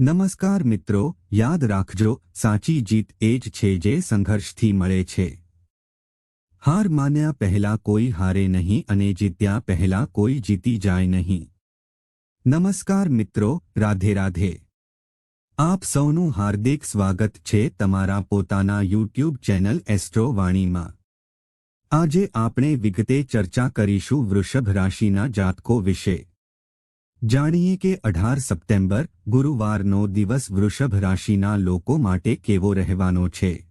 નમસ્કાર મિત્રો, યાદ રાખજો, સાચી જીત એ જ છે જે સંઘર્ષથી મળે છે. હાર માન્યા પહેલા કોઈ હારે નહીં અને જીત્યા પહેલા કોઈ જીતી જાય નહીં. નમસ્કાર મિત્રો, રાધે રાધે. આપ સૌનું હાર્દિક સ્વાગત છે તમારા પોતાના યુટ્યુબ ચેનલ એસ્ટ્રો વાણીમાં. આજે આપણે વિગતે ચર્ચા કરીશું વૃષભ રાશિના જાતકો વિશે. જાણીએ કે અઢાર સપ્ટેમ્બર ગુરુવારનો દિવસ વૃષભ રાશિના લોકો માટે કેવો રહેવાનો છે?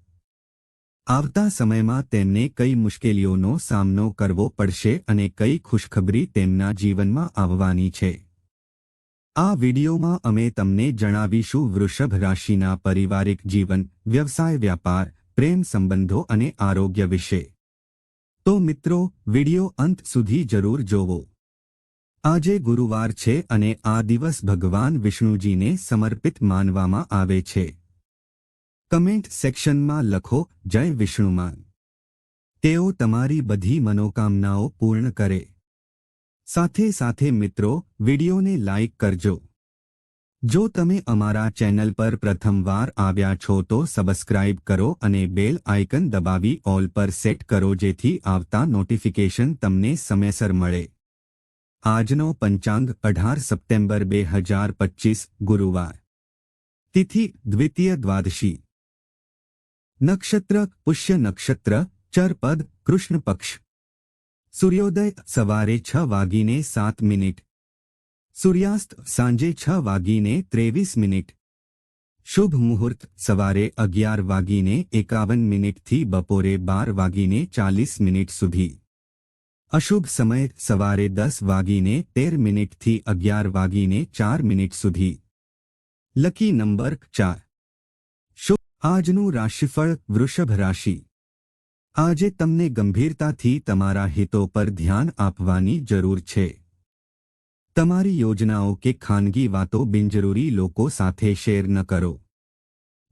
આવતા સમયમાં તેમને કઈ મુશ્કેલીઓનો સામનો કરવો પડશે અને કઈ ખુશખબરી તેમના જીવનમાં આવવાની છે? આ વિડિયોમાં અમે તમને જણાવીશું વૃષભ રાશિના પારિવારિક જીવન, વ્યવસાય વ્યાપાર, પ્રેમ સંબંધો અને આરોગ્ય વિશે. તો મિત્રો, વિડિયો અંત સુધી જરૂર જોવો. આજે ગુરુવાર છે અને આ દિવસ ભગવાન વિષ્ણુજીને સમર્પિત માનવામાં આવે છે. કમેન્ટ સેક્શનમાં લખો, જય વિષ્ણુમાન. તેઓ તમારી બધી મનોકામનાઓ પૂર્ણ કરે. સાથે સાથે મિત્રો, વિડિયોને લાઇક કરજો. જો તમે અમારા ચેનલ પર પ્રથમવાર આવ્યા છો તો સબસ્ક્રાઇબ કરો અને બેલ આઇકન દબાવી ઓલ પર સેટ કરો જેથી આવતા નોટિફિકેશન તમને સમયસર મળે. આજનો પંચાંગ અઢાર સપ્ટેમ્બર બે હજાર પચીસ ગુરુવાર તિથિ દ્વિતીય દ્વાદશી નક્ષત્ર પુષ્ય નક્ષત્ર ચરપદ કૃષ્ણ પક્ષ સૂર્યોદય સવારે છ વાગીને સાત મિનિટ સૂર્યાસ્ત સાંજે છ વાગીને ત્રેવીસ મિનિટ શુભ મુહૂર્ત સવારે અગિયાર વાગીને એકાવન મિનિટથી બપોરે બાર વાગીને ચાલીસ મિનિટ સુધી અશુભ સમય સવારે દસ વાગીને તેર મિનિટથી અગિયાર વાગીને ચાર મિનિટ સુધી. લકી નંબર ચાર. શુભ આજનું રાશિફળ વૃષભ રાશિ? આજે તમને ગંભીરતાથી તમારા હિતો પર ધ્યાન આપવાની જરૂર છે. તમારી યોજનાઓ કે ખાનગી વાતો બિનજરૂરી લોકો સાથે શેર ન કરો.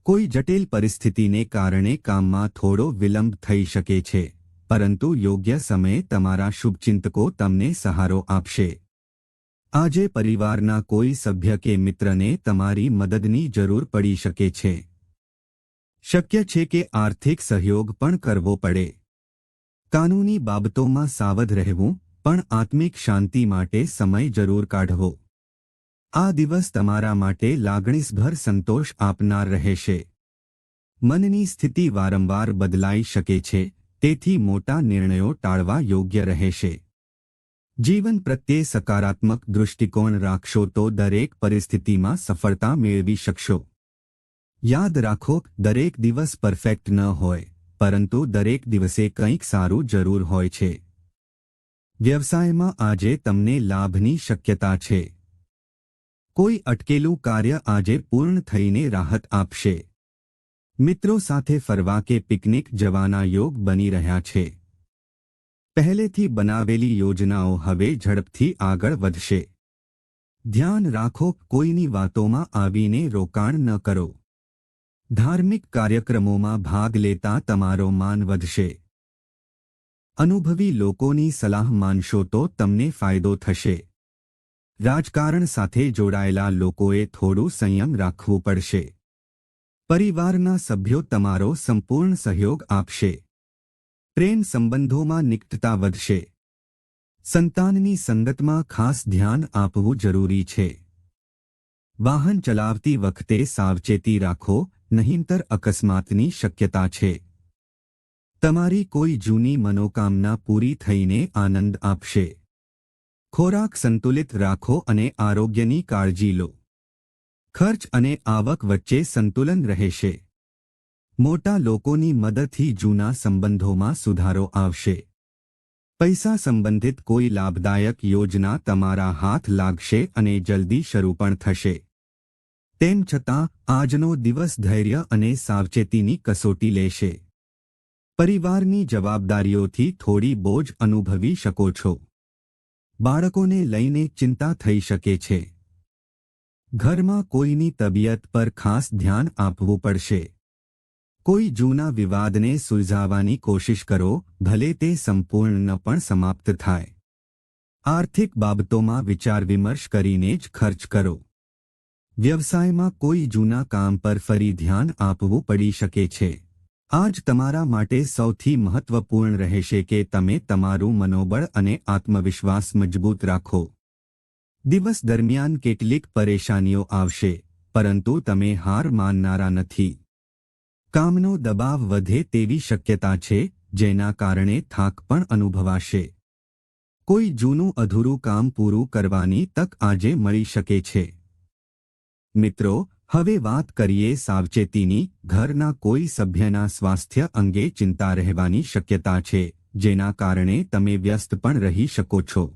કોઈ જટિલ પરિસ્થિતિને કારણે કામમાં થોડો વિલંબ થઈ શકે છે. પરંતુ યોગ્ય સમયે તમારા શુભચિંતકો તમને સહારો આપશે. આજે પરિવારના કોઈ સભ્ય કે મિત્રને તમારી મદદની જરૂર પડી શકે છે. શક્ય છે કે આર્થિક સહયોગ પણ કરવો પડે. કાનૂની બાબતોમાં સાવધ રહેવું, પણ આત્મિક શાંતિ માટે સમય જરૂર કાઢવો. આ દિવસ તમારા માટે લાગણીસભર સંતોષ આપનાર રહેશે. મનની સ્થિતિ વારંવાર બદલાઈ શકે છે. તેથી મોટા નિર્ણયો ટાળવા યોગ્ય રહેશે. જીવન પ્રત્યે સકારાત્મક દૃષ્ટિકોણ રાખશો તો દરેક પરિસ્થિતિમાં સફળતા મેળવી શકશો. યાદ રાખો, દરેક દિવસ પરફેક્ટ ન હોય, પરંતુ દરેક દિવસે કંઈક સારું જરૂર હોય છે. વ્યવસાયમાં આજે તમને લાભની શક્યતા છે. કોઈ અટકેલું કાર્ય આજે પૂર્ણ થઈને રાહત આપશે. મિત્રો સાથે ફરવા કે પિકનિક જવાના યોગ બની રહ્યા છે. પહેલેથી બનાવેલી યોજનાઓ હવે ઝડપથી આગળ વધશે. ધ્યાન રાખો, કોઈની વાતોમાં આવીને રોકાણ ન કરો. ધાર્મિક કાર્યક્રમોમાં ભાગ લેતા તમારો માન વધશે. અનુભવી લોકોની સલાહ માનશો તો તમને ફાયદો થશે. રાજકારણ સાથે જોડાયેલા લોકોએ થોડું સંયમ રાખવું પડશે. પરિવારના સભ્યો તમારો સંપૂર્ણ સહયોગ આપશે. પ્રેમ સંબંધોમાં નિકટતા વધશે. સંતાનની સંગતમાં ખાસ ધ્યાન આપવું જરૂરી છે. વાહન ચલાવતી વખતે સાવચેતી રાખો, નહીંતર અકસ્માતની શક્યતા છે. તમારી કોઈ જૂની મનોકામના પૂરી થઈને આનંદ આપશે. ખોરાક સંતુલિત રાખો અને આરોગ્યની કાળજી લો. ખર્ચ અને આવક વચ્ચે સંતુલન રહેશે. મોટા લોકોની મદદથી જૂના સંબંધોમાં સુધારો આવશે. પૈસા સંબંધિત કોઈ લાભદાયક યોજના તમારા હાથ લાગશે અને જલ્દી શરૂ પણ થશે. તેમ છતાં, આજનો દિવસ ધૈર્ય અને સાવચેતીની કસોટી લેશે. પરિવારની જવાબદારીઓથી થોડી બોજ અનુભવી શકો છો. બાળકોને લઈને ચિંતા થઈ શકે છે. ઘરમાં કોઈની તબિયત પર ખાસ ધ્યાન આપવું પડશે. કોઈ જૂના વિવાદને સુલઝાવવાની કોશિશ કરો, ભલે તે સંપૂર્ણ પણ સમાપ્ત થાય. આર્થિક બાબતોમાં વિચાર વિમર્શ કરીને જ ખર્ચ કરો. વ્યવસાયમાં કોઈ જૂના કામ પર ફરી ધ્યાન આપવું પડી શકે છે. આજ તમારા માટે સૌથી મહત્વપૂર્ણ રહેશે કે તમે તમારું મનોબળ અને આત્મવિશ્વાસ મજબૂત રાખો. દિવસ દરમિયાન કેટલીક પરેશાનીઓ આવશે, પરંતુ તમે હાર માનનારા નથી. કામનો દબાવ વધે તેવી શક્યતા છે, જેના કારણે થાક પણ અનુભવાશે. કોઈ જૂનું અધૂરું કામ પૂરું કરવાની તક આજે મળી શકે છે. મિત્રો, હવે વાત કરીએ સાવચેતીની, ઘરના કોઈ સભ્યના સ્વાસ્થ્ય અંગે ચિંતા રહેવાની શક્યતા છે, જેના કારણે તમે વ્યસ્ત પણ રહી શકો છો.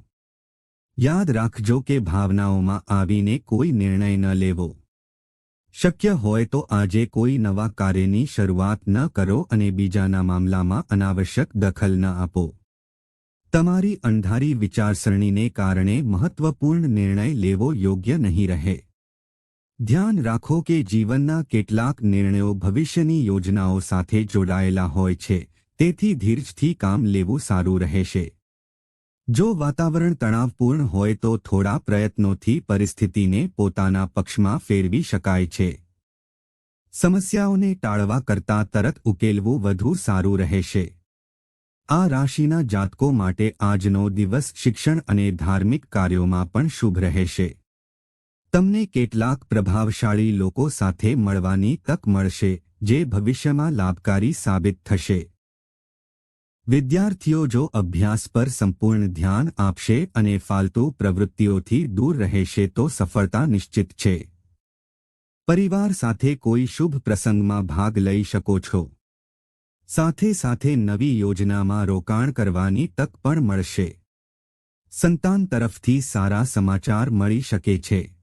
યાદ રાખજો કે ભાવનાઓમાં આવીને કોઈ નિર્ણય ન લેવો. શક્ય હોય તો આજે કોઈ નવા કાર્યની શરૂઆત ન કરો અને બીજાના મામલામાં અનાવશ્યક દખલ ન આપો. તમારી અંધારી વિચારસરણીને કારણે મહત્વપૂર્ણ નિર્ણય લેવો યોગ્ય નહીં રહે. ધ્યાન રાખો કે જીવનના કેટલાક નિર્ણયો ભવિષ્યની યોજનાઓ સાથે જોડાયેલા હોય છે, તેથી ધીરજથી કામ લેવું સારું રહેશે. જો વાતાવરણ તણાવપૂર્ણ હોય તો થોડા પ્રયત્નોથી પરિસ્થિતિને પોતાના પક્ષમાં ફેરવી શકાય છે. સમસ્યાઓને ટાળવા કરતાં તરત ઉકેલવું વધુ સારું રહેશે. આ રાશિના જાતકો માટે આજનો દિવસ શિક્ષણ અને ધાર્મિક કાર્યોમાં પણ શુભ રહેશે. તમને કેટલાક પ્રભાવશાળી લોકો સાથે મળવાની તક મળશે, જે ભવિષ્યમાં લાભકારી સાબિત થશે. વિદ્યાર્થીઓ જો અભ્યાસ પર સંપૂર્ણ ધ્યાન આપશે અને ફાલતુ પ્રવૃત્તિઓથી દૂર રહેશે તો સફળતા નિશ્ચિત છે. પરિવાર સાથે કોઈ શુભ પ્રસંગમાં ભાગ લઈ શકો છો. સાથે સાથે નવી યોજનામાં રોકાણ કરવાની તક પણ મળશે. સંતાન તરફથી સારા સમાચાર મળી શકે છે.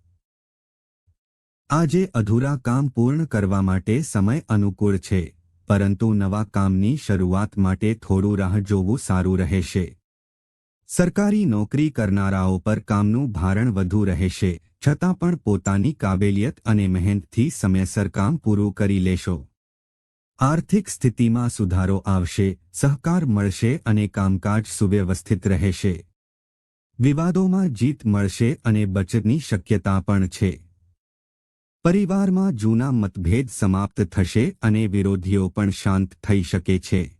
આજે અધૂરા કામ પૂર્ણ કરવા માટે સમય અનુકૂળ છે. પરંતુ નવા કામની શરૂઆત માટે થોડું રાહ જોવું સારું રહેશે. સરકારી નોકરી કરનારાઓ પર કામનું ભારણ વધુ રહેશે, છતાં પણ પોતાની કાબેલિયત અને મહેનતથી સમયસર કામ પૂરું કરી લેશો. આર્થિક સ્થિતિમાં સુધારો આવશે, સહકાર મળશે અને કામકાજ સુવ્યવસ્થિત રહેશે. વિવાદોમાં જીત મળશે અને બચતની શક્યતા પણ છે. પરિવારમાં જૂના મતભેદ સમાપ્ત થશે અને વિરોધીઓ પણ શાંત થઈ શકે છે.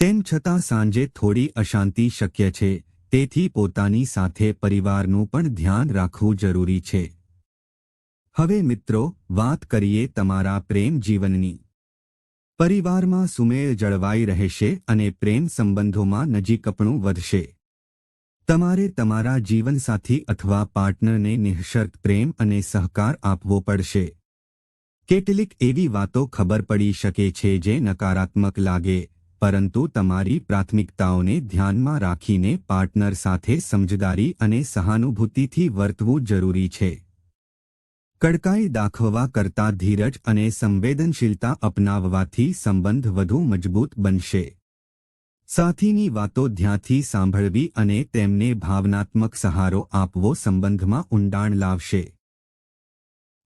તેમ છતાં સાંજે થોડી અશાંતિ શક્ય છે, તેથી પોતાની સાથે પરિવારનું પણ ધ્યાન રાખવું જરૂરી છે. હવે મિત્રો, વાત કરીએ તમારા પ્રેમ જીવનની. પરિવારમાં સુમેળ જળવાઈ રહેશે અને પ્રેમ સંબંધોમાં નજીકપણું વધશે. તમારે તમારા જીવનસાથી અથવા પાર્ટનરને નિઃશર્ત પ્રેમ અને સહકાર આપવો પડશે. કેટલીક એવી વાતો ખબર પડી શકે છે જે નકારાત્મક લાગે, પરંતુ તમારી પ્રાથમિકતાઓને ધ્યાનમાં રાખીને પાર્ટનર સાથે સમજદારી અને સહાનુભૂતિથી વર્તવું જરૂરી છે. કડકાઈ દાખવવા કરતાં ધીરજ અને સંવેદનશીલતા અપનાવવાથી સંબંધ વધુ મજબૂત બનશે. સાથીની વાતો ધ્યાનથી સાંભળવી અને તેમને ભાવનાત્મક સહારો આપવો સંબંધમાં ઊંડાણ લાવશે.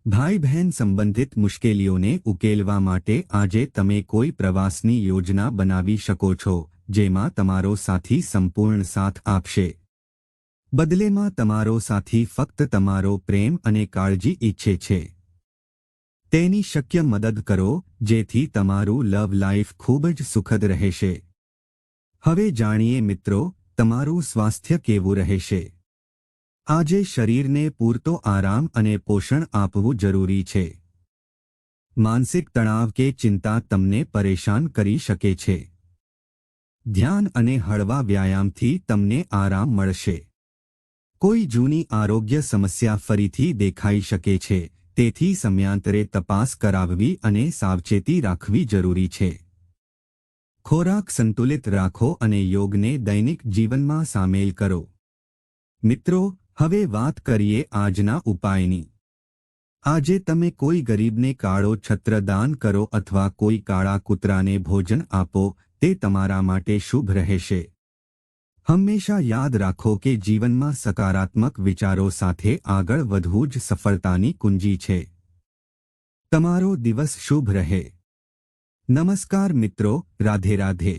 ભાઈ બહેન સંબંધિત મુશ્કેલીઓને ઉકેલવા માટે આજે તમે કોઈ પ્રવાસની યોજના બનાવી શકો છો, જેમાં તમારો સાથી સંપૂર્ણ સાથ આપશે. બદલેમાં તમારો સાથી ફક્ત તમારો પ્રેમ અને કાળજી ઈચ્છે છે. તેની શક્ય મદદ કરો, જેથી તમારું લવ લાઈફ ખૂબ જ સુખદ રહેશે. હવે જાણીએ મિત્રો, તમારું સ્વાસ્થ્ય કેવું રહેશે? આજે શરીરને પૂરતો આરામ અને પોષણ આપવું જરૂરી છે. માનસિક તણાવ કે ચિંતા તમને પરેશાન કરી શકે છે. ધ્યાન અને હળવા વ્યાયામથી તમને આરામ મળશે. કોઈ જૂની આરોગ્ય સમસ્યા ફરીથી દેખાઈ શકે છે, તેથી સમયાંતરે તપાસ કરાવવી અને સાવચેતી રાખવી જરૂરી છે. ખોરાક સંતુલિત રાખો અને યોગને દૈનિક જીવનમાં સામેલ કરો. મિત્રો, હવે વાત કરીએ આજના ઉપાયની. આજે તમે કોઈ ગરીબને કાળો છત્ર દાન કરો અથવા કોઈ કાળા કૂતરાને ભોજન આપો, તે તમારા માટે શુભ રહેશે. હંમેશા યાદ રાખો કે જીવનમાં સકારાત્મક વિચારો સાથે આગળ વધવું જ સફળતાની કુંજી છે. તમારો દિવસ શુભ રહે. નમસ્કાર મિત્રો રાધે રાધે.